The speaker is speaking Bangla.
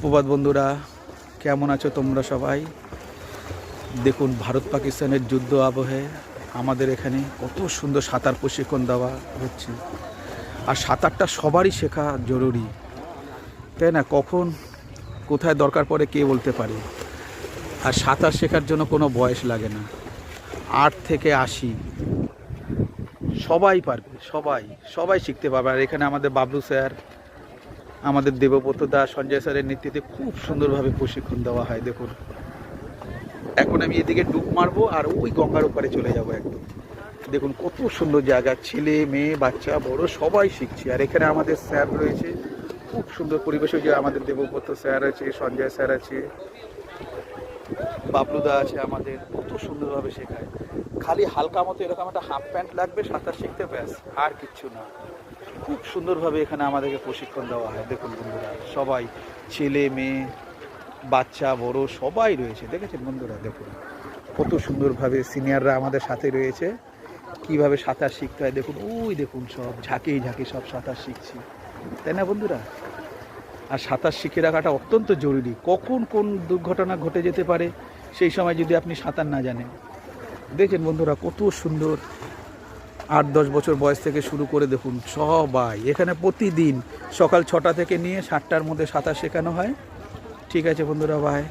প্রবাদ বন্ধুরা, কেমন আছো তোমরা সবাই? দেখুন, ভারত পাকিস্তানের যুদ্ধ আবহে আমাদের এখানে কত সুন্দর সাঁতার প্রশিক্ষণ দেওয়া হচ্ছে। আর সাঁতারটা সবারই শেখা জরুরি। তাই না? কখন, কোথায় দরকার পড়ে কে বলতে পারে? আর সাঁতার শেখার জন্য কোনো বয়স লাগে না। আট থেকে আশি। সবাই পারবে, সবাই সবাই শিখতে পারবে। আর এখানে আমাদের বাবলু স্যার আমাদের দেবব্রত দাস সঞ্জয় স্যারের নেতৃত্বে খুব সুন্দরভাবে প্রশিক্ষণ দেওয়া হয়, দেখুন। এখন আমি এদিকে ডুব মারবো আর ওই গঙ্গার ওপারে চলে যাব একদম। দেখুন কত সুন্দর জায়গা, ছেলে, মেয়ে, বাচ্চা, বড়, সবাই শিখছে। আর এখানে আমাদের স্যার রয়েছে, খুব সুন্দর পরিবেশ যে আমাদের দেবব্রত স্যার আছে, সঞ্জয় স্যার আছে বাবলুদা আছে আমাদের, কত সুন্দরভাবে শেখায়। খালি হালকা মতো এরকম একটা হাফ প্যান্ট লাগবে, সাঁতার শিখতে ব্যাস, আর কিচ্ছু না। খুব সুন্দরভাবে এখানে আমাদেরকে প্রশিক্ষণ দেওয়া হয়। দেখুন বন্ধুরা, সবাই, ছেলে, মেয়ে, বাচ্চা, বড়, সবাই রয়েছে। দেখেছেন বন্ধুরা, দেখুন। কত সুন্দরভাবে সিনিয়ররা আমাদের সাথে রয়েছে। কীভাবে সাঁতার শিখতে হয়, দেখুন, ওই দেখুন সব ঝাঁকে ঝাঁকে সব সাঁতার শিখছি। তাই না বন্ধুরা? আর সাঁতার শিখে রাখাটা অত্যন্ত জরুরি। কখন কোন দুর্ঘটনা ঘটে যেতে পারে, সেই সময় যদি আপনি সাঁতার না জানেন। দেখেন বন্ধুরা, কত সুন্দর আট দশ বছর বয়স থেকে শুরু করে দেখুন, সবাই। এখানে প্রতিদিন সকাল ছটা থেকে নিয়ে সাতটার মধ্যে সাঁতার শেখানো হয়। ঠিক আছে বন্ধুরা ভাই